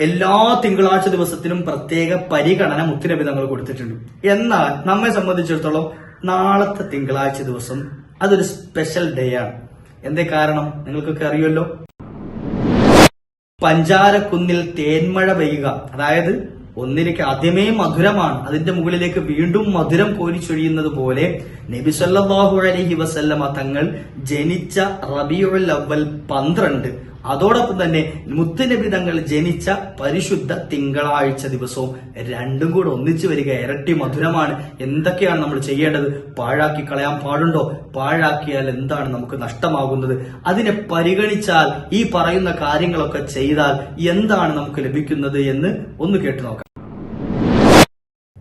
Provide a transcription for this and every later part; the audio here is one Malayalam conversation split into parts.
എല്ലാ തിങ്കളാഴ്ച ദിവസത്തിനും പ്രത്യേക പരിഗണന മുത്തുനബി കൊടുത്തിട്ടുണ്ട്. എന്നാൽ നമ്മെ സംബന്ധിച്ചിടത്തോളം നാളത്തെ തിങ്കളാഴ്ച ദിവസം അതൊരു സ്പെഷ്യൽ ഡേ ആണ്. എന്തേ കാരണം? നിങ്ങൾക്കൊക്കെ അറിയുമല്ലോ. പഞ്ചാരക്കുന്നിൽ തേന്മഴ പെയ്യുക. അതായത് ഒന്നിലേക്ക് ആദ്യമേ മധുരമാണ്. അതിന്റെ മുകളിലേക്ക് വീണ്ടും മധുരം കോരിച്ചൊഴിയുന്നത് പോലെ നബി സല്ലല്ലാഹു അലൈഹി വസല്ലമ തങ്ങൾ ജനിച്ച റബിയുൽ അവൽ പന്ത്രണ്ട്. അതോടൊപ്പം തന്നെ മുത്തുനബി തങ്ങൾ ജനിച്ച പരിശുദ്ധ തിങ്കളാഴ്ച ദിവസവും രണ്ടും കൂടെ ഒന്നിച്ചു വരിക ഇരട്ടി മധുരമാണ്. എന്തൊക്കെയാണ് നമ്മൾ ചെയ്യേണ്ടത്? പാഴാക്കി കളയാൻ പാടുണ്ടോ? പാഴാക്കിയാൽ എന്താണ് നമുക്ക് നഷ്ടമാകുന്നത്? അതിനെ പരിഗണിച്ചാൽ ഈ പറയുന്ന കാര്യങ്ങളൊക്കെ ചെയ്താൽ എന്താണ് നമുക്ക് ലഭിക്കുന്നത് എന്ന് ഒന്ന് കേട്ടു നോക്കാം.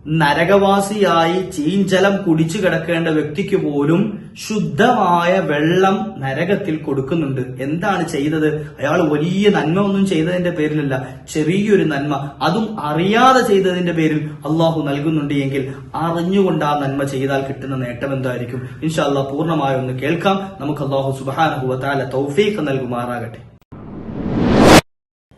നരകവാസിയായി ചീഞ്ചലം കുടിച്ചു കിടക്കേണ്ട വ്യക്തിക്ക് പോലും ശുദ്ധമായ വെള്ളം നരകത്തിൽ കൊടുക്കുന്നുണ്ട്. എന്താണ് ചെയ്തത്? അയാൾ വലിയ നന്മ ഒന്നും ചെയ്തതിന്റെ പേരിലല്ല ചെറിയൊരു നന്മ. അതും അറിയാതെ ചെയ്തതിന്റെ പേരിൽ അള്ളാഹു നൽകുന്നുണ്ട് എങ്കിൽ അറിഞ്ഞുകൊണ്ട് ആ നന്മ ചെയ്താൽ കിട്ടുന്ന നേട്ടം എന്തായിരിക്കും? ഇൻഷാല്ല പൂർണമായി ഒന്ന് കേൾക്കാം. നമുക്ക് അള്ളാഹു സുബാനഹുവത്താല തൗഫീഖ് നൽകുമാറാകട്ടെ.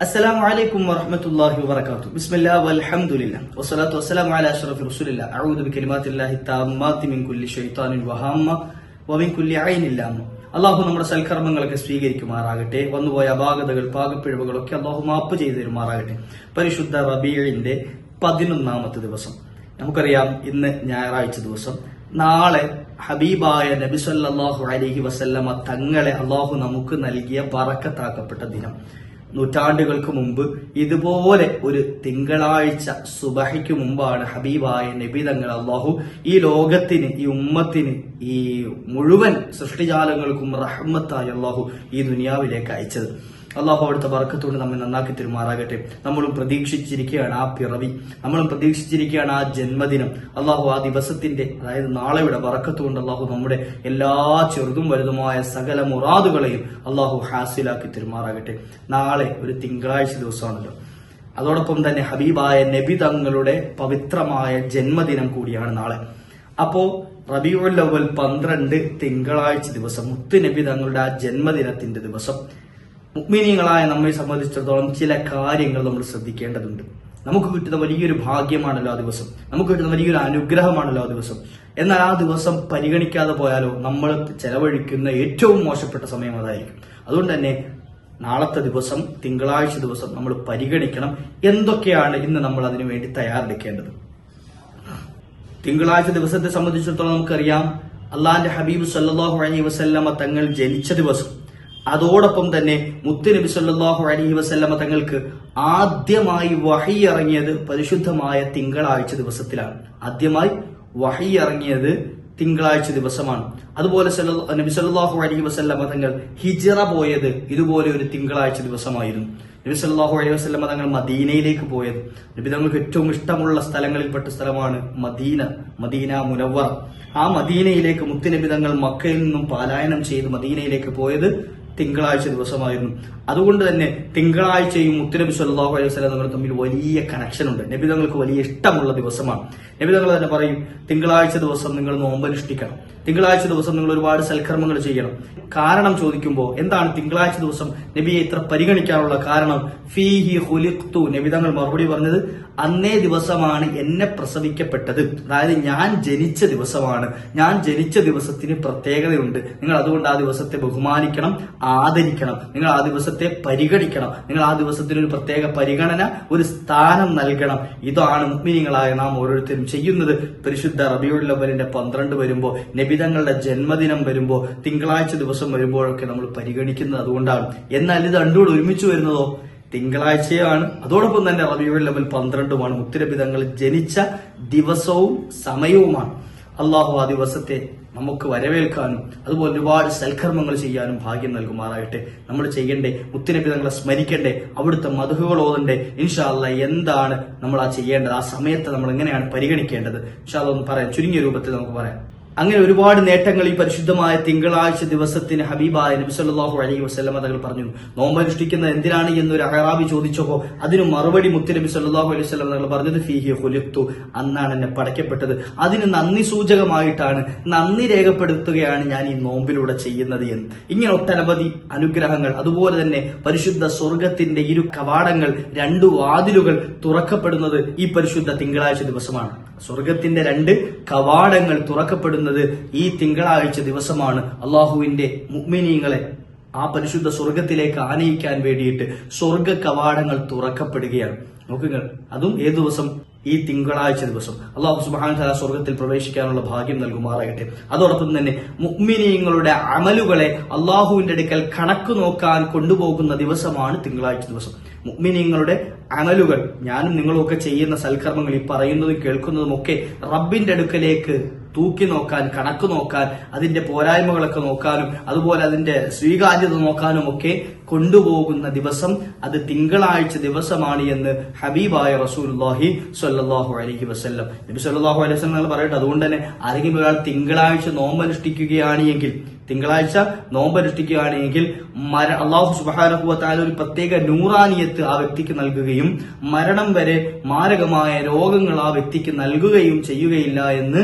അസ്സലാമു അലൈക്കും വറഹ്മത്തുള്ളാഹി വബറകാതുഹു. ബിസ്മില്ലാ വൽഹംദുലില്ല. വസ്സലാത്തു വസ്സലാമു അലാ അഷ്റഫി റസൂലില്ല. അഊദു ബികലിമാത്തില്ലാഹി തമ്മാത്തി മിൻ കുല്ലി ശൈത്താനിൻ വഹാമ്മ വമിൻ കുല്ലി ഐനില്ലാമ്മ അല്ലാഹു നമ്മുടെ സൽകർമ്മങ്ങളെ സ്വീകരിക്കുമാറാകട്ടെ. വന്നുപോയ അപാകതകൾ പാകപ്പിഴവുകളൊക്കെ അല്ലാഹു മാപ്പ് ചെയ്തു തരുമാറാകട്ടെ. പരിശുദ്ധ റബീഴിന്റെ പതിനൊന്നാമത്തെ ദിവസം. നമുക്കറിയാം ഇന്ന് ഞായറാഴ്ച ദിവസം. നാളെ ഹബീബായ നബി നബിസല്ലാഹു അലൈഹി വസല്ലമ തങ്ങളെ അല്ലാഹു നമുക്ക് നൽകിയ പറക്കത്താക്കപ്പെട്ട ദിനം. നൂറ്റാണ്ടുകൾക്ക് മുമ്പ് ഇതുപോലെ ഒരു തിങ്കളാഴ്ച സുബഹിക്ക് മുമ്പാണ് ഹബീബായ നബി തങ്ങൾ അള്ളാഹു ഈ ലോകത്തിന് ഈ ഉമ്മത്തിന് ഈ മുഴുവൻ സൃഷ്ടിജാലങ്ങൾക്കും റഹ്മത്തായി അള്ളാഹു ഈ ദുനിയാവിലേക്ക് അയച്ചത്. അള്ളാഹു അവിടുത്തെ വർക്കത്തോട് നമ്മെ നന്നാക്കി തെരുമാറാകട്ടെ. നമ്മളും പ്രതീക്ഷിച്ചിരിക്കുകയാണ് ആ പിറവി. നമ്മളും പ്രതീക്ഷിച്ചിരിക്കുകയാണ് ആ ജന്മദിനം. അള്ളാഹു ആ ദിവസത്തിന്റെ അതായത് നാളെയുടെ വറക്കത്തുകൊണ്ട് അള്ളാഹു നമ്മുടെ എല്ലാ ചെറുതും വലുതുമായ സകല മുറാദുകളെയും അള്ളാഹു ഹാസിലാക്കി തെരുമാറാകട്ടെ. നാളെ ഒരു തിങ്കളാഴ്ച ദിവസമാണല്ലോ. അതോടൊപ്പം തന്നെ ഹബീബായ നബി തങ്ങളുടെ പവിത്രമായ ജന്മദിനം കൂടിയാണ് നാളെ. അപ്പോ റബിയുൽ അവൽ പന്ത്രണ്ട് തിങ്കളാഴ്ച ദിവസം മുത്ത് നബി തങ്ങളുടെ ആ ജന്മദിനത്തിന്റെ ദിവസം. മുഗ്മിനീങ്ങളായ നമ്മെ സംബന്ധിച്ചിടത്തോളം ചില കാര്യങ്ങൾ നമ്മൾ ശ്രദ്ധിക്കേണ്ടതുണ്ട്. നമുക്ക് കിട്ടുന്ന വലിയൊരു ഭാഗ്യമാണല്ലോ ആ ദിവസം. നമുക്ക് കിട്ടുന്ന വലിയൊരു അനുഗ്രഹമാണല്ലോ ആ ദിവസം. എന്നാൽ ആ ദിവസം പരിഗണിക്കാതെ പോയാലോ നമ്മൾ ചെലവഴിക്കുന്ന ഏറ്റവും മോശപ്പെട്ട സമയം അതായിരിക്കും. അതുകൊണ്ട് തന്നെ നാളത്തെ ദിവസം തിങ്കളാഴ്ച ദിവസം നമ്മൾ പരിഗണിക്കണം എന്തൊക്കെയാണ് ഇന്ന് നമ്മൾ അതിനു വേണ്ടി തയ്യാറെടുക്കേണ്ടത്. തിങ്കളാഴ്ച ദിവസത്തെ സംബന്ധിച്ചിടത്തോളം നമുക്കറിയാം അള്ളാന്റെ ഹബീബ് സല്ലാഹു അലൈഹി വസല്ലമ തങ്ങൾ ജനിച്ച ദിവസം. അതോടൊപ്പം തന്നെ മുത്തുനബി സല്ലാഹു അലഹി വസല്ലമ തങ്ങൾക്ക് ആദ്യമായി വഹി ഇറങ്ങിയത് പരിശുദ്ധമായ തിങ്കളാഴ്ച ദിവസത്തിലാണ്. ആദ്യമായി വഹി ഇറങ്ങിയത് തിങ്കളാഴ്ച ദിവസമാണ്. അതുപോലെ നബി സല്ലാഹു അലഹി വസല്ലമ തങ്ങൾ ഹിജറ പോയത് ഇതുപോലെ ഒരു തിങ്കളാഴ്ച ദിവസമായിരുന്നു. നബി സല്ലാഹു അലൈഹി വസല്ലമ തങ്ങൾ മദീനയിലേക്ക് പോയത്. നബി തങ്ങൾക്ക് ഏറ്റവും ഇഷ്ടമുള്ള സ്ഥലങ്ങളിൽപ്പെട്ട സ്ഥലമാണ് മദീന മദീന മുനവ്വർ ആ മദീനയിലേക്ക് മുത്തുനബി തങ്ങൾ മക്കയിൽ നിന്നും പാലായനം ചെയ്ത് മദീനയിലേക്ക് പോയത് തിങ്കളാഴ്ച ദിവസമായിരുന്നു. അതുകൊണ്ട് തന്നെ തിങ്കളാഴ്ചയും മുത്തുനബി സല്ലല്ലാഹു അലൈഹി വസല്ലം തങ്ങൾ തമ്മിൽ വലിയ കണക്ഷൻ ഉണ്ട്. നബി തങ്ങൾക്ക് വലിയ ഇഷ്ടമുള്ള ദിവസമാണ്. നബി തങ്ങൾ തന്നെ പറയും തിങ്കളാഴ്ച ദിവസം നിങ്ങൾ നോമ്പനുഷ്ഠിക്കണം തിങ്കളാഴ്ച ദിവസം നിങ്ങൾ ഒരുപാട് സൽക്കർമ്മങ്ങൾ ചെയ്യണം. കാരണം ചോദിക്കുമ്പോൾ എന്താണ് തിങ്കളാഴ്ച ദിവസം നബിയെ ഇത്ര പരിഗണിക്കാനുള്ള കാരണം? ഫീഹി ഹുലിഖ്തു നബി തങ്ങൾ മറുപടി പറഞ്ഞത് അന്നേ ദിവസമാണ് എന്നെ പ്രസവിക്കപ്പെട്ടത്. അതായത് ഞാൻ ജനിച്ച ദിവസമാണ്. ഞാൻ ജനിച്ച ദിവസത്തിന് പ്രത്യേകതയുണ്ട്. നിങ്ങൾ അതുകൊണ്ട് ആ ദിവസത്തെ ബഹുമാനിക്കണം. ആദരിക്കണം. നിങ്ങൾ ആ ദിവസത്തെ പരിഗണിക്കണം. നിങ്ങൾ ആ ദിവസത്തിന് ഒരു പ്രത്യേക പരിഗണന ഒരു സ്ഥാനം നൽകണം. ഇതാണ് മുഗ്മിനികളായ നാം ഓരോരുത്തരും ചെയ്യുന്നത്. പരിശുദ്ധ റബിയുള്ളവരിന്റെ പന്ത്രണ്ട് വരുമ്പോൾ നബിതങ്ങളുടെ ജന്മദിനം വരുമ്പോൾ തിങ്കളാഴ്ച ദിവസം വരുമ്പോഴൊക്കെ നമ്മൾ പരിഗണിക്കുന്നത് അതുകൊണ്ടാണ്. എന്നാൽ ഇത് രണ്ടുകൂടെ ഒരുമിച്ച് വരുന്നതോ? തിങ്കളാഴ്ചയാണ്. അതോടൊപ്പം തന്നെ റബിയുൽ പന്ത്രണ്ടുമാണ്. മുത്തുനബി തങ്ങൾ ജനിച്ച ദിവസവും സമയവുമാണ്. അള്ളാഹു ആ ദിവസത്തെ നമുക്ക് വരവേൽക്കാനും അതുപോലെ ഒരുപാട് സൽക്കർമ്മങ്ങൾ ചെയ്യാനും ഭാഗ്യം നൽകുമാറാകട്ടെ. നമ്മൾ ചെയ്യണ്ടേ മുത്തിനബി തങ്ങളെ സ്മരിക്കണ്ടേ അവിടുത്തെ മധുഹുകൾ ഓതണ്ടേ ഇൻഷാല്ല എന്താണ് നമ്മൾ ആ ചെയ്യേണ്ടത്? ആ സമയത്ത് നമ്മൾ എങ്ങനെയാണ് പരിഗണിക്കേണ്ടത്? ഇൻഷാല്ല ഒന്ന് പറയാം. ചുരുങ്ങിയ രൂപത്തിൽ നമുക്ക് പറയാം. അങ്ങനെ ഒരുപാട് നേട്ടങ്ങൾ ഈ പരിശുദ്ധമായ തിങ്കളാഴ്ച ദിവസത്തിന് ഹബീബായ നബി സല്ലല്ലാഹു അലൈഹി വസല്ലമ തങ്ങൾ പറഞ്ഞു. നോമ്പനുഷ്ഠിക്കുന്നത് എന്തിനാണ് എന്നൊരു അഹറാബി ചോദിച്ചപ്പോൾ അതിന് മറുപടി മുത്തു നബി സല്ലാഹു അലൈഹി വസ്ലം തങ്ങൾ പറഞ്ഞത് ഫീഹി ഹുലിത്തു അന്നാണ് എന്നെ പടയ്ക്കപ്പെട്ടത്. അതിന് നന്ദി സൂചകമായിട്ടാണ് നന്ദി രേഖപ്പെടുത്തുകയാണ് ഞാൻ ഈ നോമ്പിലൂടെ ചെയ്യുന്നത് എന്ന്. ഇങ്ങനെ ഒട്ടനവധി അനുഗ്രഹങ്ങൾ അതുപോലെ തന്നെ പരിശുദ്ധ സ്വർഗത്തിന്റെ ഇരു കവാടങ്ങൾ രണ്ടു വാതിലുകൾ തുറക്കപ്പെടുന്നത് ഈ പരിശുദ്ധ തിങ്കളാഴ്ച ദിവസമാണ്. സ്വർഗത്തിന്റെ രണ്ട് കവാടങ്ങൾ തുറക്കപ്പെടുന്നത് ഈ തിങ്കളാഴ്ച ദിവസമാണ്. അള്ളാഹുവിന്റെ മുഗ്മിനീങ്ങളെ ആ പരിശുദ്ധ സ്വർഗത്തിലേക്ക് ആനയിക്കാൻ വേണ്ടിയിട്ട് സ്വർഗ കവാടങ്ങൾ തുറക്കപ്പെടുകയാണ്. നോക്കുക അതും ഏതു ദിവസം? ഈ തിങ്കളാഴ്ച ദിവസം അള്ളാഹു തല സ്വർഗത്തിൽ പ്രവേശിക്കാനുള്ള ഭാഗ്യം നൽകുമാറാകട്ടെ. അതോടൊപ്പം തന്നെ മുഗ്മിനീയങ്ങളുടെ അമലുകളെ അള്ളാഹുവിന്റെ അടുക്കൽ കണക്ക് നോക്കാൻ കൊണ്ടുപോകുന്ന ദിവസമാണ് തിങ്കളാഴ്ച ദിവസം. മുഗ്മിനീയങ്ങളുടെ അമലുകൾ ഞാനും നിങ്ങളും ഒക്കെ ചെയ്യുന്ന സൽക്കർമ്മങ്ങൾ ഈ പറയുന്നതും കേൾക്കുന്നതും ഒക്കെ റബ്ബിന്റെ അടുക്കലേക്ക് തൂക്കി നോക്കാൻ കണക്ക് നോക്കാൻ അതിന്റെ പോരായ്മകളൊക്കെ നോക്കാനും അതുപോലെ അതിന്റെ സ്വീകാര്യത നോക്കാനും ഒക്കെ കൊണ്ടുപോകുന്ന ദിവസം അത് തിങ്കളാഴ്ച ദിവസമാണ് എന്ന് ഹബീബായ റസൂലുള്ളാഹി സ്വല്ലല്ലാഹു അലഹി വസ്ല്ലം. നബി സല്ലാഹു അലൈഹി വസല്ലം പറയട്ടെ അതുകൊണ്ട് തന്നെ ആരെങ്കിലും ഒരാൾ തിങ്കളാഴ്ച നോമ്പനുഷ്ഠിക്കുകയാണ് എങ്കിൽ തിങ്കളാഴ്ച നോമ്പനുഷ്ഠിക്കുകയാണെങ്കിൽ മര അള്ളാഹു സുബാനഹുവത്താല ഒരു പ്രത്യേക നൂറാനിയത്ത് ആ വ്യക്തിക്ക് നൽകുകയും മരണം വരെ മാരകമായ രോഗങ്ങൾ ആ വ്യക്തിക്ക് നൽകുകയും ചെയ്യുകയില്ല എന്ന്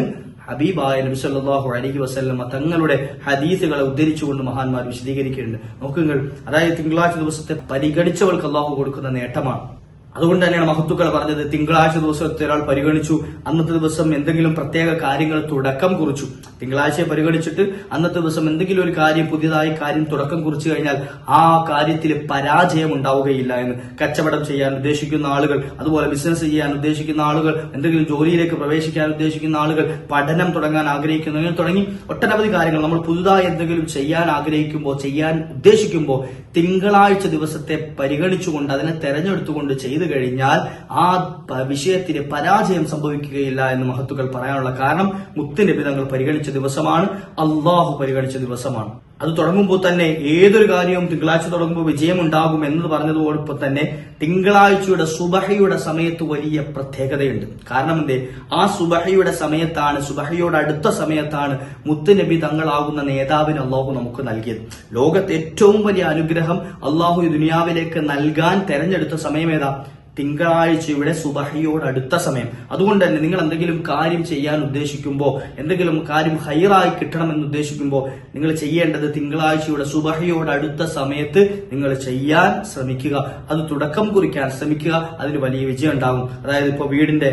ഹബീബായ നബി സല്ലല്ലാഹു അലൈഹി വസല്ലമ തങ്ങളുടെ ഹദീസുകളെ ഉദ്ധരിച്ചുകൊണ്ട് മഹാന്മാർ വിശദീകരിക്കുന്നുണ്ട്. നോക്കുങ്ങൾ അതായത് തിങ്കളാഴ്ച ദിവസത്തെ പരിഗണിച്ചവൾക്ക് അള്ളാഹു കൊടുക്കുന്ന നേട്ടമാണ്. അതുകൊണ്ട് തന്നെയാണ് മഹത്തുക്കൾ പറഞ്ഞത് തിങ്കളാഴ്ച ദിവസത്തെ ഒരാൾ പരിഗണിച്ചു അന്നത്തെ ദിവസം എന്തെങ്കിലും പ്രത്യേക കാര്യങ്ങൾ തുടക്കം കുറിച്ചു. തിങ്കളാഴ്ചയെ പരിഗണിച്ചിട്ട് അന്നത്തെ ദിവസം എന്തെങ്കിലും ഒരു കാര്യം പുതിയതായി കാര്യം തുടക്കം കുറിച്ചു കഴിഞ്ഞാൽ ആ കാര്യത്തിൽ പരാജയം ഉണ്ടാവുകയില്ല എന്ന് കച്ചവടം ചെയ്യാൻ ഉദ്ദേശിക്കുന്ന ആളുകൾ അതുപോലെ ബിസിനസ് ചെയ്യാൻ ഉദ്ദേശിക്കുന്ന ആളുകൾ എന്തെങ്കിലും ജോലിയിലേക്ക് പ്രവേശിക്കാൻ ഉദ്ദേശിക്കുന്ന ആളുകൾ പഠനം തുടങ്ങാൻ ആഗ്രഹിക്കുന്നു തുടങ്ങി ഒട്ടനവധി കാര്യങ്ങൾ. നമ്മൾ പുതുതായി എന്തെങ്കിലും ചെയ്യാൻ ആഗ്രഹിക്കുമ്പോൾ ചെയ്യാൻ ഉദ്ദേശിക്കുമ്പോൾ തിങ്കളാഴ്ച ദിവസത്തെ പരിഗണിച്ചുകൊണ്ട് അതിനെ തെരഞ്ഞെടുത്തുകൊണ്ട് ചെയ്തു കഴിഞ്ഞാൽ ആ വിഷയത്തിന് പരാജയം സംഭവിക്കുകയില്ല എന്ന് മഹത്തുക്കൾ പറയാനുള്ള കാരണം മുത്തുനബി തങ്ങൾ പരിഗണിച്ച ദിവസമാണ്. അള്ളാഹു പരിഗണിച്ച ദിവസമാണ്. അത് തുടങ്ങുമ്പോൾ തന്നെ ഏതൊരു കാര്യവും തിങ്കളാഴ്ച തുടങ്ങുമ്പോൾ വിജയമുണ്ടാകും എന്ന് പറഞ്ഞതോടൊപ്പം തന്നെ തിങ്കളാഴ്ചയുടെ സുബഹയുടെ സമയത്ത് വലിയ പ്രത്യേകതയുണ്ട്. കാരണം എന്തേ? ആ സുബഹയുടെ സമയത്താണ് സുബഹയുടെ അടുത്ത സമയത്താണ് മുത്തുനബി തങ്ങളാകുന്ന നേതാവിന് അള്ളാഹു നമുക്ക് നൽകിയത്. ലോകത്തെ ഏറ്റവും വലിയ അനുഗ്രഹം അള്ളാഹു ദുനിയാവിലേക്ക് നൽകാൻ തെരഞ്ഞെടുത്ത സമയം ഏതാ? തിങ്കളാഴ്ചയുടെ സുബഹയോട് അടുത്ത സമയം. അതുകൊണ്ട് തന്നെ നിങ്ങൾ എന്തെങ്കിലും കാര്യം ചെയ്യാൻ ഉദ്ദേശിക്കുമ്പോൾ എന്തെങ്കിലും കാര്യം ഹൈറായി കിട്ടണമെന്ന് ഉദ്ദേശിക്കുമ്പോൾ നിങ്ങൾ ചെയ്യേണ്ടത് തിങ്കളാഴ്ചയുടെ സുബഹയോട് അടുത്ത സമയത്ത് നിങ്ങൾ ചെയ്യാൻ ശ്രമിക്കുക. അത് തുടക്കം കുറിക്കാൻ ശ്രമിക്കുക. അതിന് വലിയ വിജയം ഉണ്ടാകും. അതായത് ഇപ്പോൾ വീടിന്റെ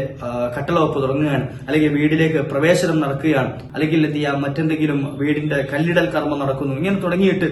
കട്ടളവപ്പ് തുടങ്ങുകയാണ്. അല്ലെങ്കിൽ വീടിലേക്ക് പ്രവേശനം നടക്കുകയാണ്. അല്ലെങ്കിൽ എന്ത് മറ്റെന്തെങ്കിലും വീടിന്റെ കല്ലിടൽ കർമ്മം നടക്കുന്നു. ഇങ്ങനെ തുടങ്ങിയിട്ട്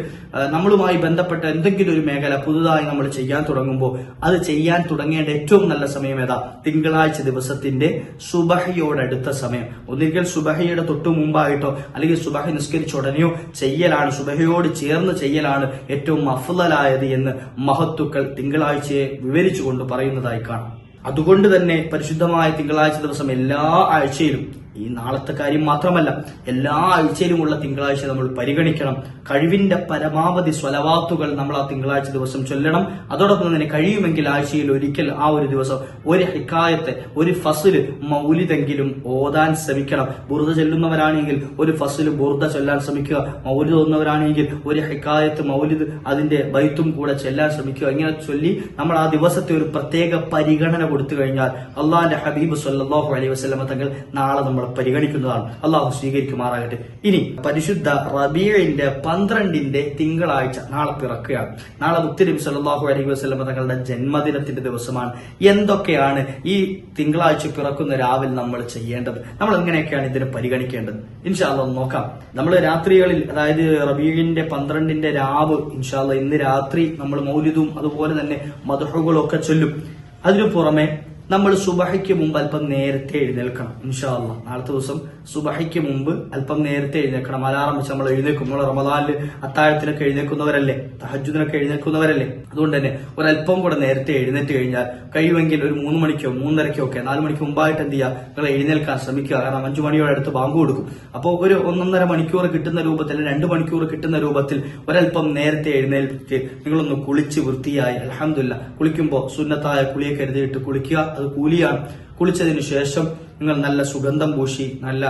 നമ്മളുമായി ബന്ധപ്പെട്ട എന്തെങ്കിലും ഒരു മേഖല പുതുതായി നമ്മൾ ചെയ്യാൻ തുടങ്ങുമ്പോൾ അത് ചെയ്യാൻ തുടങ്ങേണ്ട ഏറ്റവും നല്ല സമയം ഏതാ? തിങ്കളാഴ്ച ദിവസത്തിന്റെ സുബഹയോടടുത്ത സമയം. ഒന്നുകിൽ സുബഹയുടെ തൊട്ടു മുമ്പായിട്ടോ അല്ലെങ്കിൽ സുബഹ നിസ്കരിച്ച ഉടനെയോ ചെയ്യലാണ്. സുബഹയോട് ചേർന്ന് ചെയ്യലാണ് ഏറ്റവും അഫ്ലലായത് എന്ന് മഹത്തുക്കൾ തിങ്കളാഴ്ചയെ വിവരിച്ചുകൊണ്ട് പറയുന്നതായി കാണാം. അതുകൊണ്ട് തന്നെ പരിശുദ്ധമായ തിങ്കളാഴ്ച ദിവസം എല്ലാ ആഴ്ചയിലും ഈ നാളത്തെ കാര്യം മാത്രമല്ല എല്ലാ ആഴ്ചയിലുമുള്ള തിങ്കളാഴ്ച നമ്മൾ പരിഗണിക്കണം. കഴിവിന്റെ പരമാവധി സ്വലവാത്തുകൾ നമ്മൾ ആ തിങ്കളാഴ്ച ദിവസം ചൊല്ലണം. അതോടൊപ്പം തന്നെ കഴിയുമെങ്കിൽ ആഴ്ചയിൽ ഒരിക്കൽ ആ ഒരു ദിവസം ഒരു ഹിക്കായത്തെ ഒരു ഫസിൽ മൗലിതെങ്കിലും ഓതാൻ ശ്രമിക്കണം. ബുർദ ചൊല്ലുന്നവരാണെങ്കിൽ ഒരു ഫസിൽ ബുർദ ചൊല്ലാൻ ശ്രമിക്കുക. മൗലിദ് ഓതുന്നവരാണെങ്കിൽ ഒരു ഹിക്കായത്ത് മൗലിദ് അതിന്റെ ബൈത്തും കൂടെ ചെല്ലാൻ ശ്രമിക്കുക. ഇങ്ങനെ ചൊല്ലി നമ്മൾ ആ ദിവസത്തെ ഒരു പ്രത്യേക പരിഗണന കൊടുത്തു കഴിഞ്ഞാൽ അള്ളാഹിന്റെ ഹബീബ് സല്ലാഹു അലൈഹി വസല്ലമ തങ്ങൾ നാളെ നമ്മൾ പരിഗണിക്കുന്നതാണ്. അള്ളാഹു സ്വീകരിക്കുമാറാകട്ടെ. ഇനി പരിശുദ്ധ റബീഴിന്റെ പന്ത്രണ്ടിന്റെ തിങ്കളാഴ്ച നാളെ പിറക്കുകയാണ്. നാളെ മുത്തലിം സല്ലല്ലാഹു അലൈഹി വസ്ലമ തങ്ങളുടെ ജന്മദിനത്തിന്റെ ദിവസമാണ്. എന്തൊക്കെയാണ് ഈ തിങ്കളാഴ്ച പിറക്കുന്ന രാവിലെ നമ്മൾ ചെയ്യേണ്ടത്? നമ്മൾ എങ്ങനെയൊക്കെയാണ് ഇതിനെ പരിഗണിക്കേണ്ടത്? ഇൻഷാല്ല നോക്കാം. നമ്മൾ രാത്രികളിൽ അതായത് റബീഴിന്റെ പന്ത്രണ്ടിന്റെ രാവ് ഇൻഷാല്ല ഇന്ന് രാത്രി നമ്മൾ മൗലിതും അതുപോലെ തന്നെ മധുഹുകളും ഒക്കെ ചൊല്ലും. അതിനു പുറമെ നമ്മൾ സുബഹയ്ക്ക് മുമ്പ് അല്പം നേരത്തെ എഴുന്നേൽക്കണം ഇൻഷാ ഇൻഷാല്ല നാളത്തെ ദിവസം സുബഹയ്ക്ക് മുമ്പ് അല്പം നേരത്തെ എഴുന്നേൽക്കണം. അലാറം വെച്ച് നമ്മൾ എഴുന്നേക്കുമ്പോൾ റമദാനിൽ അത്താഴത്തിനൊക്കെ എഴുന്നേൽക്കുന്നവരല്ലേ? തഹജുദിനൊക്കെ എഴുന്നേൽക്കുന്നവരല്ലേ? അതുകൊണ്ട് തന്നെ ഒരല്പം കൂടെ നേരത്തെ എഴുന്നേറ്റ് കഴിഞ്ഞാൽ കഴിയുമെങ്കിൽ ഒരു മൂന്ന് മണിക്കോ മൂന്നരക്കോ ഒക്കെ നാല് മണിക്ക് മുമ്പായിട്ട് എന്ത് ചെയ്യുക? നിങ്ങൾ എഴുന്നേൽക്കാൻ ശ്രമിക്കുക. കാരണം അഞ്ചു മണിയോടെ അടുത്ത് ബാങ്ക് കൊടുക്കും. അപ്പോൾ ഒരു ഒന്നൊന്നര മണിക്കൂർ കിട്ടുന്ന രൂപത്തിൽ രണ്ട് മണിക്കൂർ കിട്ടുന്ന രൂപത്തിൽ ഒരല്പം നേരത്തെ എഴുന്നേൽപ്പിച്ച് നിങ്ങളൊന്ന് കുളിച്ച് വൃത്തിയായി അലഹമില്ല കുളിക്കുമ്പോൾ സുന്നത്തായ കുളിയെ കരുതിയിട്ട് കുളിക്കുക. അത് കൂലിയാണ്. കുളിച്ചതിന് ശേഷം നിങ്ങൾ നല്ല സുഗന്ധം പൂശി നല്ല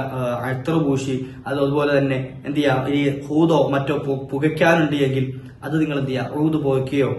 അഴുത്തറ് പൂശി അത് അതുപോലെ തന്നെ എന്ത് ചെയ്യുക ഈ ഹൂതോ മറ്റോ പുകയ്ക്കാനുണ്ട് എങ്കിൽ അത് നിങ്ങൾ എന്ത് ചെയ്യുക ഊത് പുകയ്ക്കുകയോ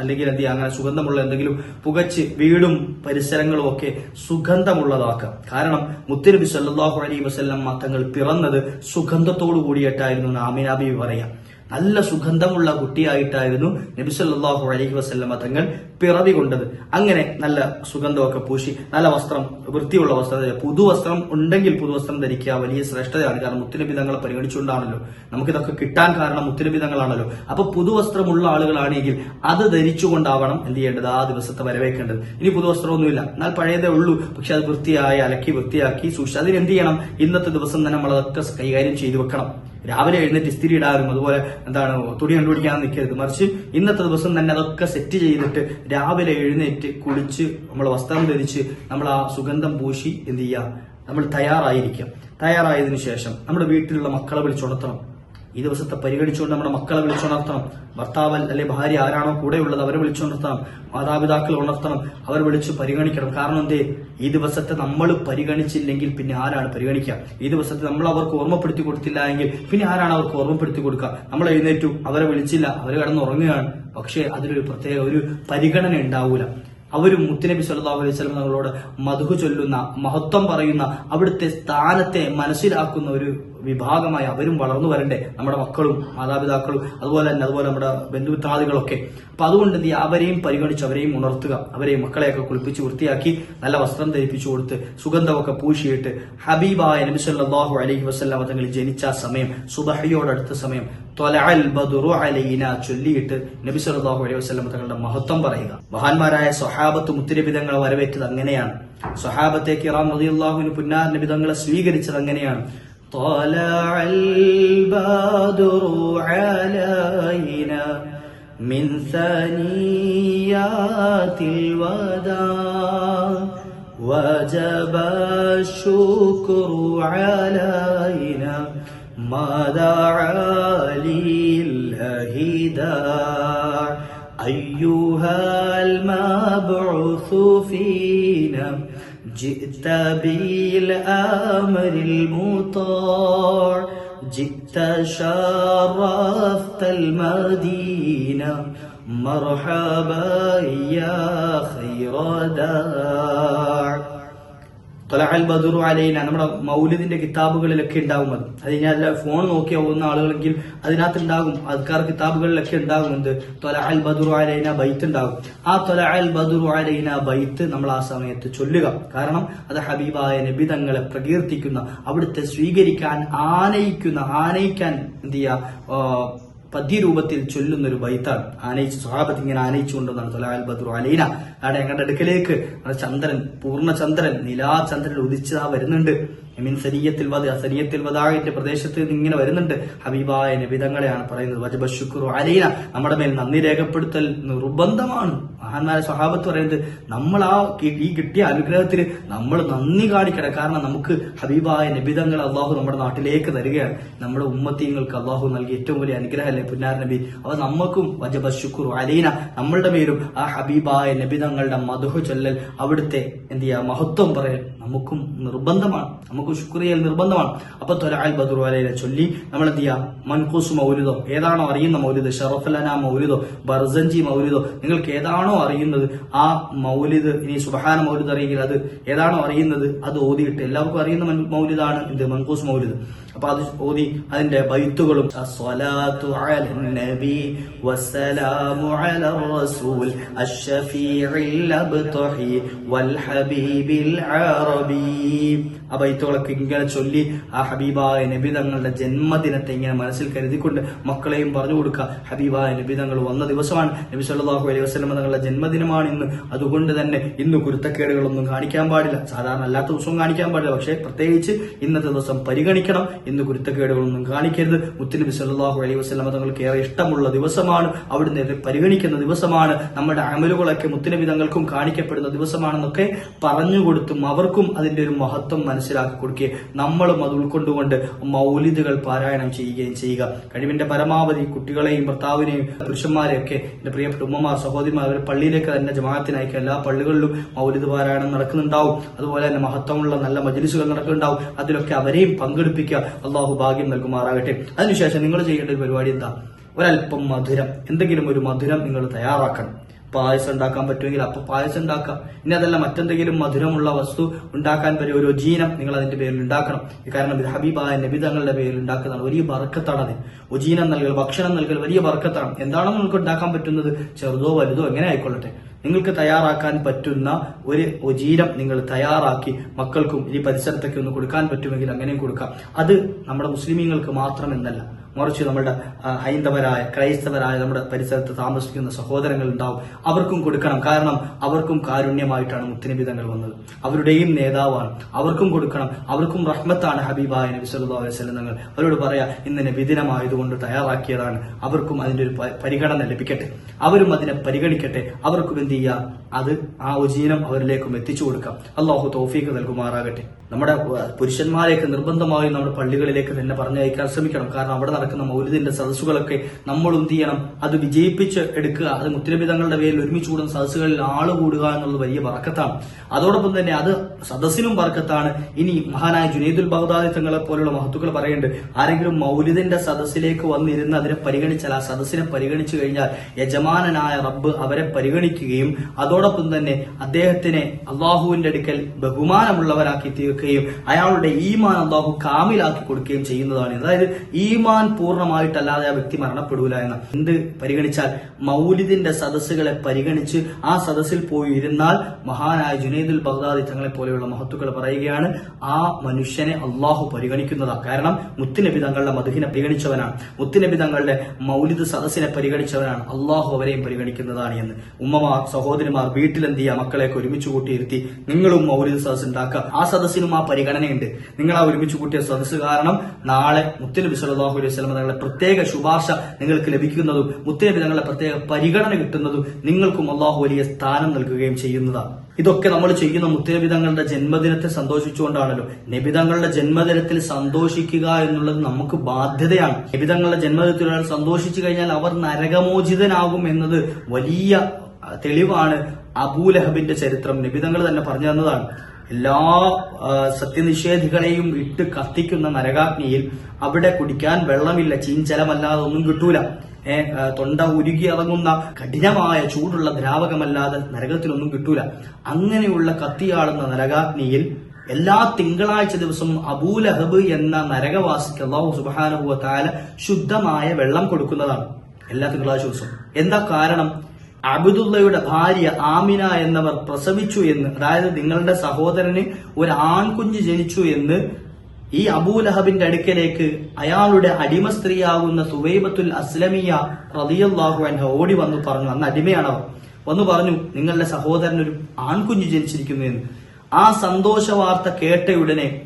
അല്ലെങ്കിൽ എന്ത് ചെയ്യുക അങ്ങനെ സുഗന്ധമുള്ള എന്തെങ്കിലും പുകച്ച് വീടും പരിസരങ്ങളും ഒക്കെ സുഗന്ധമുള്ളതാക്കാം. കാരണം മുത്തരബി സല്ലാഹു അലൈഹി വസല്ലം തങ്ങൾ പിറന്നത് സുഗന്ധത്തോടു കൂടിയിട്ടായിരുന്നു ആമിനാബി ആമിന പറയാം. നല്ല സുഗന്ധമുള്ള കുട്ടിയായിട്ടായിരുന്നു നബി സല്ലല്ലാഹു അലൈഹി വസല്ലമ തങ്ങൾ പിറവി കൊണ്ടത്. അങ്ങനെ നല്ല സുഗന്ധമൊക്കെ പൂശി നല്ല വസ്ത്രം വൃത്തിയുള്ള വസ്ത്രം പുതുവസ്ത്രം ഉണ്ടെങ്കിൽ പുതുവസ്ത്രം ധരിക്കുക വലിയ ശ്രേഷ്ഠതയാണ്. കാരണം മുത്തുനബി തങ്ങളെ പരിഗണിച്ചുകൊണ്ടാണല്ലോ. നമുക്കിതൊക്കെ കിട്ടാൻ കാരണം മുത്തുനബി തങ്ങളാണല്ലോ അപ്പൊ പുതുവസ്ത്രമുള്ള ആളുകളാണെങ്കിൽ അത് ധരിച്ചുകൊണ്ടാവണം എന്ത് ചെയ്യേണ്ടത്? ആ ദിവസത്തെ വരവേക്കേണ്ടത് ഇനി പുതുവസ്ത്രമൊന്നുമില്ല എന്നാൽ പഴയതേ ഉള്ളൂ. പക്ഷെ അത് വൃത്തിയായി അലക്കി വൃത്തിയാക്കി സൂക്ഷിച്ച് അതിനെന്ത് ചെയ്യണം? ഇന്നത്തെ ദിവസം തന്നെ നമ്മൾ അതൊക്കെ കൈകാര്യം ചെയ്തു വെക്കണം. രാവിലെ എഴുന്നേറ്റ് ഇസ്തിരി ഇടാനും അതുപോലെ എന്താണ് തുണി കണ്ടുപിടിക്കാൻ നിൽക്കരുത് മറിച്ച് ഇന്നത്തെ ദിവസം തന്നെ അതൊക്കെ സെറ്റ് ചെയ്തിട്ട് രാവിലെ എഴുന്നേറ്റ് കുളിച്ച് നമ്മൾ വസ്ത്രം ധരിച്ച് നമ്മൾ ആ സുഗന്ധം പൂശി എന്ത് ചെയ്യുക? നമ്മൾ തയ്യാറായിരിക്കാം തയ്യാറായതിനു ശേഷം നമ്മുടെ വീട്ടിലുള്ള മക്കളെ വിളിച്ചുണർത്തണം. ഈ ദിവസത്തെ പരിഗണിച്ചുകൊണ്ട് നമ്മുടെ മക്കളെ വിളിച്ചുണർത്തണം. ഭർത്താവ് അല്ലെ ഭാര്യ ആരാണോ കൂടെയുള്ളത് അവരെ വിളിച്ചുണർത്തണം. മാതാപിതാക്കൾ ഉണർത്തണം. അവർ വിളിച്ച് പരിഗണിക്കണം. കാരണം എന്തേ? ഈ ദിവസത്തെ നമ്മൾ പരിഗണിച്ചില്ലെങ്കിൽ പിന്നെ ആരാണ് പരിഗണിക്കുക? ഈ ദിവസത്തെ നമ്മൾ അവർക്ക് ഓർമ്മപ്പെടുത്തി കൊടുത്തില്ല എങ്കിൽ പിന്നെ ആരാണ് അവർക്ക് ഓർമ്മപ്പെടുത്തി കൊടുക്കുക? നമ്മൾ എഴുന്നേറ്റു. അവരെ വിളിച്ചില്ല. അവർ കടന്നുറങ്ങുകയാണ് പക്ഷേ അതിലൊരു പ്രത്യേക ഒരു പരിഗണന ഉണ്ടാവൂല. അവരും മുത്തുനബി സല്ലാഹു അലൈഹി സ്വലം തങ്ങളോട് മധു ചൊല്ലുന്ന മഹത്വം പറയുന്ന അവിടുത്തെ സ്ഥാനത്തെ മനസ്സിലാക്കുന്ന ഒരു വിഭാഗമായി അവരും വളർന്നു വരണ്ടേ? നമ്മുടെ മക്കളും മാതാപിതാക്കളും അതുപോലെ തന്നെ അതുപോലെ നമ്മുടെ ബന്ധുമിത്രാദികളൊക്കെ. അപ്പൊ അതുകൊണ്ട് എന്ത് അവരെയും പരിഗണിച്ച് അവരെയും ഉണർത്തുക. അവരെയും മക്കളെയൊക്കെ കുളിപ്പിച്ച് വൃത്തിയാക്കി നല്ല വസ്ത്രം ധരിപ്പിച്ചു കൊടുത്ത് സുഗന്ധമൊക്കെ പൂശിയിട്ട് ഹബീബായ നബി സല്ലല്ലാഹു അലൈഹി വസ്ലാം തങ്ങൾ ജനിച്ച സമയം സുബഹയോടടുത്ത സമയം ത്വലഅൽ ബദ്റു അലൈന ചൊല്ലിയിട്ട് നബി അലൈഹി വസ്ലം തങ്ങളുടെ മഹത്വം പറയുക. മഹാന്മാരായ സ്വഹാബത്ത് തങ്ങളെ വരവേറ്റത് അങ്ങനെയാണ്. സ്വഹാബത്തെ കിറാം റളിയല്ലാഹുവിന് പുന്നാർ നബി തങ്ങളെ സ്വീകരിച്ചത് അങ്ങനെയാണ്. طلع البدر علينا من ثنيات الوداع وجب الشكر علينا ما دعا لله داع. أيها المبعوث فينا جئت بالأمر المطاع جئت شرفت المدينة. مرحبا يا خير داع. തൊലഅൽ ബദുറു അലൈന നമ്മുടെ മൗലിദിന്റെ കിതാബുകളിലൊക്കെ ഉണ്ടാകും അത്. അത് കഴിഞ്ഞാൽ ഫോൺ നോക്കി പോകുന്ന ആളുകളെങ്കിൽ അതിനകത്ത് ഉണ്ടാകും അത്കാർ കിതാബുകളിലൊക്കെ ഉണ്ടാകും എന്ത് തൊലഅൽ ബദുറു അലൈന ബൈത്ത് ഉണ്ടാകും. ആ തൊലഅൽ ബദുറു അലൈന ബൈത്ത് നമ്മൾ ആ സമയത്ത് ചൊല്ലുക. കാരണം അത് ഹബീബായ നബി തങ്ങളെ പ്രകീർത്തിക്കുന്ന അവിടുത്തെ സ്വീകരിക്കാൻ ആനയിക്കുന്ന ആനയിക്കാൻ എന്ത് ചെയ്യുക? പദ്യരൂപത്തിൽ ചൊല്ലുന്ന ഒരു ബൈത്താണ് ആനയിച്ച് സ്വഹാബത്ത് ഇങ്ങനെ ആനയിച്ചുകൊണ്ടെന്നാണ് തൊലാൽ ബദ്രു അലീന. അവിടെ ഞങ്ങളുടെ അടുക്കലേക്ക്. നമ്മുടെ ചന്ദ്രൻ പൂർണ ചന്ദ്രൻ നിലാചന്ദ്രൻ ഉദിച്ചതാ വരുന്നുണ്ട്. മീൻ സരിയത്തിൽ വധ സരിയത്തിൽ വധാവിന്റെ പ്രദേശത്ത് നിന്ന് ഇങ്ങനെ വരുന്നുണ്ട്. ഹബീബായ നബിതങ്ങളെയാണ് പറയുന്നത് വജബശുക്കുറു അലീന നമ്മുടെ മേൽ നന്ദി രേഖപ്പെടുത്തൽ നിർബന്ധമാണ്. മഹാന്മാരെ സ്വഹാബത്ത് പറയുന്നത് നമ്മൾ ആ ഈ കിട്ടിയ അനുഗ്രഹത്തിന് നമ്മൾ നന്ദി കാണിക്കണം. കാരണം നമുക്ക് ഹബീബായ നബിതങ്ങൾ അള്ളാഹു നമ്മുടെ നാട്ടിലേക്ക് തരികയാണ്. നമ്മുടെ ഉമ്മത്തീങ്ങൾക്ക് അള്ളാഹു നൽകിയ ഏറ്റവും വലിയ അനുഗ്രഹമല്ലേ പുന്നാർ നബി? അവ നമുക്കും വജബശുക്കുറു അലീന നമ്മളുടെ പേരും ആ ഹബീബായ നബിതങ്ങളുടെ മധു ചൊല്ലൽ അവിടുത്തെ എന്ത് ചെയ്യാ മഹത്വം പറയൽ നമുക്കും നിർബന്ധമാണ്. നമുക്ക് ശുക്രിയൽ നിർബന്ധമാണ്. അപ്പൊ തൊലാൽ ബദുർ ചൊല്ലി നമ്മൾ എന്ത് ചെയ്യാം മൻകൂസ് മൗലിദോ. ഏതാണോ അറിയുന്ന മൗലിദ്? ഷറഫലന മൗലിദോ? ബർസഞ്ചി മൗലിദോ? നിങ്ങൾക്ക് ഏതാണോ അറിയുന്നത് ആ മൗലിദ്? ഇനി സുബഹാന മൗലിദ് അറിയെങ്കിൽ അത് ഏതാണോ അറിയുന്നത്? അത് ഓതിയിട്ട് എല്ലാവർക്കും അറിയുന്ന മൗലിദാണ് എന്ത് മൻകൂസ് മൗലിദ്. അപ്പൊ അത് ഓതി അതിന്റെ ബൈത്തുകളും വസ്സലാമു ആ ബൈത്തുകളൊക്കെ ഇങ്ങനെ ചൊല്ലി ആ ഹബീബായ നബി തങ്ങളുടെ ജന്മദിനത്തെ ഇങ്ങനെ മനസ്സിൽ കരുതിക്കൊണ്ട് മക്കളെയും പറഞ്ഞു കൊടുക്കുക. ഹബീബായ നബി തങ്ങൾ വന്ന ദിവസമാണ്. നബി സല്ലാഹു അലൈഹി വസ്ലമ തങ്ങളുടെ ജന്മദിനമാണ് ഇന്ന്. അതുകൊണ്ട് തന്നെ ഇന്ന് കുരുത്തക്കേടുകളൊന്നും കാണിക്കാൻ പാടില്ല. സാധാരണ അല്ലാത്ത ദിവസവും കാണിക്കാൻ പാടില്ല. പക്ഷേ പ്രത്യേകിച്ച് ഇന്നത്തെ ദിവസം പരിഗണിക്കണം. ഇന്ന് കുരുത്തക്കേടുകളൊന്നും കാണിക്കരുത്. മുത്തുനബി സല്ലാഹു അലൈഹി വസ്ലമ തങ്ങൾക്ക് ഏറെ ഇഷ്ടമുള്ള ദിവസമാണ്. അവിടുന്ന് പരിഗണിക്കുന്ന ദിവസമാണ്. നമ്മുടെ അമലുകളൊക്കെ മുത്തുനബി തങ്ങൾക്കും കാണിക്കപ്പെടുന്ന ദിവസമാണെന്നൊക്കെ പറഞ്ഞു കൊടുത്തും അവർക്കും അതിന്റെ ഒരു മഹത്വം മനസ്സിലാക്കി കൊടുക്കുകയും നമ്മളും അത് ഉൾക്കൊണ്ടുകൊണ്ട് മൗലിദുകൾ പാരായണം ചെയ്യുകയും ചെയ്യുക. കഴിവിന്റെ പരമാവധി കുട്ടികളെയും ഭർത്താവിനെയും പുരുഷന്മാരെയൊക്കെ എന്റെ പ്രിയപ്പെട്ട ഉമ്മമാർ സഹോദരിമാർ അവർ പള്ളിയിലേക്ക് തന്നെ ജമാഅത്തിനയക്കുക എല്ലാ പള്ളികളിലും മൗലിദ് പാരായണം നടക്കുന്നുണ്ടാവും. അതുപോലെ തന്നെ മഹത്വമുള്ള നല്ല മജിലിസുകൾ നടക്കുന്നുണ്ടാവും. അതിലൊക്കെ അവരെയും പങ്കെടുപ്പിക്കുക അള്ളാഹു ഭാഗ്യം നൽകുമാറാകട്ടെ. അതിനുശേഷം നിങ്ങൾ ചെയ്യേണ്ട ഒരു പരിപാടി എന്താ? ഒരല്പം മധുരം. എന്തെങ്കിലും ഒരു മധുരം നിങ്ങൾ തയ്യാറാക്കണം. പായസം ഉണ്ടാക്കാൻ പറ്റുമെങ്കിൽ അപ്പൊ പായസം ഉണ്ടാക്കാം. ഇനി അതല്ല മറ്റെന്തെങ്കിലും മധുരമുള്ള വസ്തു ഉണ്ടാക്കാൻ പറ്റിയ ഒരു ജീനം നിങ്ങൾ അതിന്റെ പേരിൽ ഉണ്ടാക്കണം. കാരണം ഹബീബായ നബിതങ്ങളുടെ പേരിൽ ഉണ്ടാക്കുന്നതാണ്. വലിയ വർക്കത്താണ് അത്. ഉജീനം നൽകൽ ഭക്ഷണം നൽകൽ വലിയ വർക്കത്താണ് എന്താണോ നിങ്ങൾക്ക് ഉണ്ടാക്കാൻ പറ്റുന്നത്? ചെറുതോ വലുതോ എങ്ങനെ ആയിക്കൊള്ളട്ടെ? നിങ്ങൾക്ക് തയ്യാറാക്കാൻ പറ്റുന്ന ഒരു ഉചീരം നിങ്ങൾ തയ്യാറാക്കി മക്കൾക്കും ഈ പരിസരത്തൊക്കെ ഒന്ന് കൊടുക്കാൻ പറ്റുമെങ്കിൽ അങ്ങനെയും കൊടുക്കാം. അത് നമ്മുടെ മുസ്ലിമീങ്ങൾക്ക് മാത്രമെന്നല്ല മറിച്ച് നമ്മുടെ ഹൈന്ദവരായ ക്രൈസ്തവരായ നമ്മുടെ പരിസരത്ത് താമസിക്കുന്ന സഹോദരങ്ങൾ ഉണ്ടാവും അവർക്കും കൊടുക്കണം. കാരണം അവർക്കും കാരുണ്യമായിട്ടാണ് മുത്തനബി തങ്ങൾ വന്നത്. അവരുടെയും നേതാവാണ്. അവർക്കും കൊടുക്കണം. അവർക്കും റഹ്മത്താണ് ഹബീബായ നബി സല്ലല്ലാഹു അലൈഹി വസല്ലം തങ്ങൾ. അവരോട് പറയാ ഇന്ന് നബിദിനമായതുകൊണ്ട് തയ്യാറാക്കിയതാണ്. അവർക്കും അതിന്റെ ഒരു പരിഗണന ലഭിക്കട്ടെ. അവരും അതിനെ പരിഗണിക്കട്ടെ. അവർക്കും എന്ത് ചെയ്യുക അത് ആ ഉജീനം അവരിലേക്കും എത്തിച്ചു കൊടുക്കാം. അള്ളാഹു തോഫീക്ക് നൽകുമാറാകട്ടെ. നമ്മുടെ പുരുഷന്മാരെയൊക്കെ നിർബന്ധമായും നമ്മുടെ പള്ളികളിലേക്ക് തന്നെ പറഞ്ഞയക്കാൻ ശ്രമിക്കണം. കാരണം അവിടെ നടക്കുന്ന മൗലിദിന്റെ സദസ്സുകളൊക്കെ നമ്മൾ എന്ത് ചെയ്യണം? അത് വിജയിപ്പിച്ച് എടുക്കുക. അത് മുത്തരപിതങ്ങളുടെ പേരിൽ ഒരുമിച്ച് കൂടുന്ന സദസ്സുകളിൽ ആൾ കൂടുക എന്നുള്ളത് വലിയ പറക്കത്താണ് അതോടൊപ്പം തന്നെ അത് സദസ്സിനും പറക്കത്താണ് ഇനി മഹാനായ ജുനൈദുൽ ബഗ്ദാദി തങ്ങളെ പോലുള്ള മഹത്തുക്കൾ പറയുന്നുണ്ട് ആരെങ്കിലും മൗലിദിന്റെ സദസ്സിലേക്ക് വന്നിരുന്ന് അതിനെ പരിഗണിച്ചാൽ ആ സദസ്സിനെ പരിഗണിച്ചു കഴിഞ്ഞാൽ യജമാനനായ റബ്ബ് അവരെ പരിഗണിക്കുകയും അതോടൊപ്പം തന്നെ അദ്ദേഹത്തിനെ അള്ളാഹുവിന്റെ അടുക്കൽ ബഹുമാനമുള്ളവരാക്കി തീർക്കുകയും അയാളുടെ ഈമാൻ അള്ളാഹു കാമിലാക്കി കൊടുക്കുകയും ചെയ്യുന്നതാണ്. അതായത് ഈമാൻ പൂർണമായിട്ടല്ലാതെ ആ വ്യക്തി മരണപ്പെടൂല എന്ന്. എന്ത് പരിഗണിച്ചാൽ മൗലിദിന്റെ സദസ്സുകളെ പരിഗണിച്ച് ആ സദസ്സിൽ പോയി ഇരുന്നാൽ മഹാനായ ജുനൈദുൽ ബഗ്ദാദി തങ്ങളെ പോലെയുള്ള മഹത്തുക്കൾ പറയുകയാണ് ആ മനുഷ്യനെ അള്ളാഹു പരിഗണിക്കുന്നതാണ് കാരണം മുത്തുനബി തങ്ങളുടെ മധുഹിനെ പരിഗണിച്ചവനാണ്. മുത്തുനബി തങ്ങളുടെ മൗലിദ് സദസ്സിനെ പരിഗണിച്ചവനാണ്. അള്ളാഹു അവരെയും പരിഗണിക്കുന്നതാണ് എന്ന്. ഉമ്മമാർ സഹോദരിമാർ വീട്ടിലെന്ത് ചെയ്യുക മക്കളെയൊക്കെ ഒരുമിച്ച് കൂട്ടിയിരുത്തി നിങ്ങളും മൗലിദ് സദസ് ഉണ്ടാക്കുക ആ സദസ്സിനും ആ പരിഗണനയുണ്ട്. നിങ്ങൾ ആ ഒരുമിച്ച് കൂട്ടിയ സദസ്സ് കാരണം നാളെ മുത്തുനബി സല്ലല്ലാഹു അലൈഹി വസല്ലം തങ്ങളുടെ പ്രത്യേക ശുപാർശ നിങ്ങൾക്ക് ലഭിക്കുന്നതും മുത്തനബി തങ്ങളുടെ പ്രത്യേക പരിഗണന കിട്ടുന്നതും നിങ്ങൾക്കും അള്ളാഹു വലിയ സ്ഥാനം നൽകുകയും ചെയ്യുന്നതാണ്. ഇതൊക്കെ നമ്മൾ ചെയ്യുന്ന മുത്തനബിതങ്ങളുടെ ജന്മദിനത്തെ സന്തോഷിച്ചുകൊണ്ടാണല്ലോ. നബിതങ്ങളുടെ ജന്മദിനത്തിൽ സന്തോഷിക്കുക എന്നുള്ളത് നമുക്ക് ബാധ്യതയാണ്. നബിതങ്ങളുടെ ജന്മദിനത്തിൽ ഒരാൾ സന്തോഷിച്ചു കഴിഞ്ഞാൽ അവർ നരകമോചിതനാകും എന്നത് വലിയ തെളിവാണ് അബൂലഹബിന്റെ ചരിത്രം. നബിതങ്ങൾ തന്നെ പറഞ്ഞു തന്നതാണ്. എല്ലാ സത്യനിഷേധികളെയും ഇട്ട് കത്തിക്കുന്ന നരകാഗ്നിയിൽ അവിടെ കുടിക്കാൻ വെള്ളമില്ല ചീഞ്ചലമല്ലാതെ ഒന്നും കിട്ടൂല. തൊണ്ട ഉരുകി ഇറങ്ങുന്ന കഠിനമായ ചൂടുള്ള ദ്രാവകമല്ലാതെ നരകത്തിലൊന്നും കിട്ടൂല. അങ്ങനെയുള്ള കത്തിയാളുന്ന നരകാഗ്നിയിൽ എല്ലാ തിങ്കളാഴ്ച ദിവസവും അബൂലഹബ് എന്ന നരകവാസിക്ക് അള്ളാഹു സുബാനുഭവത്താല ശുദ്ധമായ വെള്ളം കൊടുക്കുന്നതാണ് എല്ലാ തിങ്കളാഴ്ച ദിവസവും. എന്താ കാരണം? അബുദുള്ളയുടെ ഭാര്യ ആമിന എന്നവർ പ്രസവിച്ചു എന്ന് അതായത് നിങ്ങളുടെ സഹോദരന് ഒരു ആൺകുഞ്ഞ് ജനിച്ചു എന്ന് ഈ അബൂലഹബിന്റെ അടുക്കലേക്ക് അയാളുടെ അടിമ സ്ത്രീയാകുന്ന സുവൈബത്തുൽ അസ്ലമിയ റളിയല്ലാഹു അൻഹ ഓടി വന്നു പറഞ്ഞു. അന്ന് അടിമയാണവർ. വന്നു പറഞ്ഞു നിങ്ങളുടെ സഹോദരൻ ഒരു ആൺകുഞ്ഞ് ജനിച്ചിരിക്കുന്നു എന്ന്. ആ സന്തോഷ വാർത്ത കേട്ടയുടനെ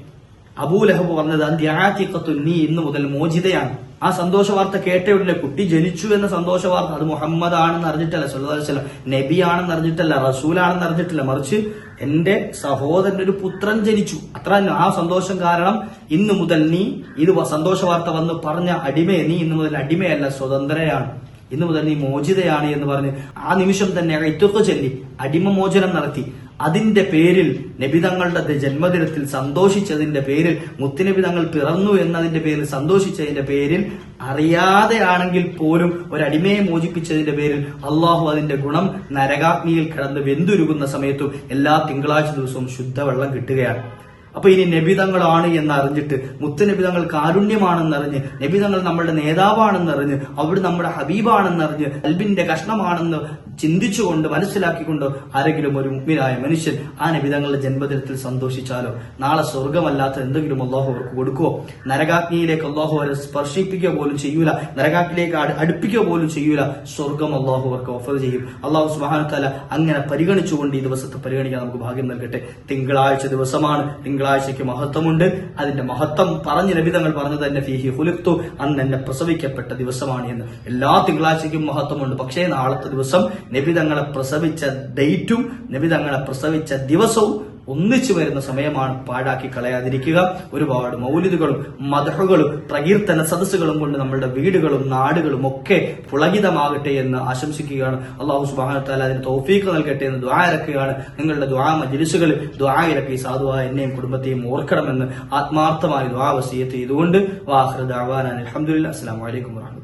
അബൂലഹബ് പറഞ്ഞത് അന്ത്യാത്തിക്കത്തു നീ ഇന്ന് മുതൽ മോചിതയാണ്. ആ സന്തോഷ വാർത്ത കേട്ടയുടനെ കുട്ടി ജനിച്ചു എന്ന സന്തോഷ വാർത്ത അത് മുഹമ്മദ് ആണെന്ന് അറിഞ്ഞിട്ടല്ല അലൈഹി നബി ആണെന്ന് അറിഞ്ഞിട്ടല്ല റസൂലാണെന്ന് അറിഞ്ഞിട്ടില്ല. മറിച്ച് എന്റെ സഹോദരൻ ഒരു പുത്രൻ ജനിച്ചു. അത്ര ആ സന്തോഷം കാരണം ഇന്ന് മുതൽ നീ ഇത് സന്തോഷ വാർത്ത വന്ന് പറഞ്ഞ അടിമയെ നീ ഇന്ന് മുതൽ അടിമയല്ല സ്വതന്ത്രയാണ്. ഇന്ന് മുതൽ നീ മോചിതയാണ് എന്ന് പറഞ്ഞ് ആ നിമിഷം തന്നെ ഇത്തൊക്കെ ചൊല്ലി അടിമ മോചനം നടത്തി. അതിന്റെ പേരിൽ നബിതങ്ങളുടെ ജന്മദിനത്തിൽ സന്തോഷിച്ചതിന്റെ പേരിൽ മുത്തുനബിതങ്ങൾ പിറന്നു എന്നതിന്റെ പേരിൽ സന്തോഷിച്ചതിന്റെ പേരിൽ അറിയാതെ ആണെങ്കിൽ പോലും ഒരടിമയെ മോചിപ്പിച്ചതിന്റെ പേരിൽ അള്ളാഹു അതിന്റെ ഗുണം നരകാഗ്നിയിൽ കിടന്ന് വെന്തുരുകുന്ന സമയത്തും എല്ലാ തിങ്കളാഴ്ച ദിവസവും ശുദ്ധവെള്ളം കിട്ടുകയാണ്. അപ്പൊ ഇനി നബിതങ്ങളാണ് എന്ന് അറിഞ്ഞിട്ട് മുത്തുനബിതങ്ങൾ കാരുണ്യമാണെന്നറിഞ്ഞ് നബിതങ്ങൾ നമ്മളുടെ നേതാവാണെന്നറിഞ്ഞ് അവിടെ നമ്മുടെ ഹബീബാണെന്നറിഞ്ഞ് അൽബിന്റെ കഷ്ണമാണെന്ന് ചിന്തിച്ചുകൊണ്ട് മനസ്സിലാക്കിക്കൊണ്ട് ആരെങ്കിലും ഒരു മുഗ്മിനായ മനുഷ്യൻ ആ നബിതങ്ങളുടെ ജന്മദിനത്തിൽ സന്തോഷിച്ചാലോ? നാളെ സ്വർഗമല്ലാത്ത എന്തെങ്കിലും അള്ളാഹു അവർക്ക് കൊടുക്കുവോ? നരകാഗ്നിയിലേക്ക് അള്ളാഹു അവരെ സ്പർശിപ്പിക്കുക പോലും ചെയ്യൂല. നരകാഗ്നിയിലേക്ക് അട്- അടുപ്പിക്കുക പോലും ചെയ്യൂല. സ്വർഗം അള്ളാഹു അവർക്ക് ഓഫർ ചെയ്യും. അള്ളാഹു സുബാനത്തല അങ്ങനെ പരിഗണിച്ചുകൊണ്ട് ഈ ദിവസത്തെ പരിഗണിക്കാൻ നമുക്ക് ഭാഗ്യം നൽകട്ടെ. തിങ്കളാഴ്ച ദിവസമാണ്. തിങ്കളാഴ്ചയ്ക്ക് മഹത്വമുണ്ട്. അതിന്റെ മഹത്വം പറഞ്ഞ നബിതങ്ങൾ പറഞ്ഞത് തന്നെ ഫിഹി ഹുലുക്തു അന്ന് എന്നെ പ്രസവിക്കപ്പെട്ട ദിവസമാണ് എന്ന്. എല്ലാ തിങ്കളാഴ്ചയ്ക്കും മഹത്വമുണ്ട്. പക്ഷേ നാളത്തെ ദിവസം നബിതങ്ങളെ പ്രസവിച്ച ഡേറ്റും നബിതങ്ങളെ പ്രസവിച്ച ദിവസവും ഒന്നിച്ചു വരുന്ന സമയമാണ് പാഴാക്കി കളയാതിരിക്കുക. ഒരുപാട് മൗലിദുകളും മതഹുകളും പ്രകീർത്തന സദസ്സുകളും കൊണ്ട് നമ്മളുടെ വീടുകളും നാടുകളും ഒക്കെ പുളകിതമാകട്ടെ എന്ന് ആശംസിക്കുകയാണ്. അള്ളാഹു സുബാനത്താല അതിന് തോഫീക്ക് നൽകട്ടെ എന്ന് ദ്വാരക്കുകയാണ് നിങ്ങളുടെ ദ്വാ മജിലിസുകളിൽ ദ്വാ ഈ സാധുവായ എന്നെയും കുടുംബത്തെയും ഓർക്കണമെന്ന് ആത്മാർത്ഥമായി ദ്വാ വസീയത്ത് ചെയ്തുകൊണ്ട്. വാഹൃദ് അലഹമുല്ല അസ്സാം വലൈക്കും വാഹമത്ത്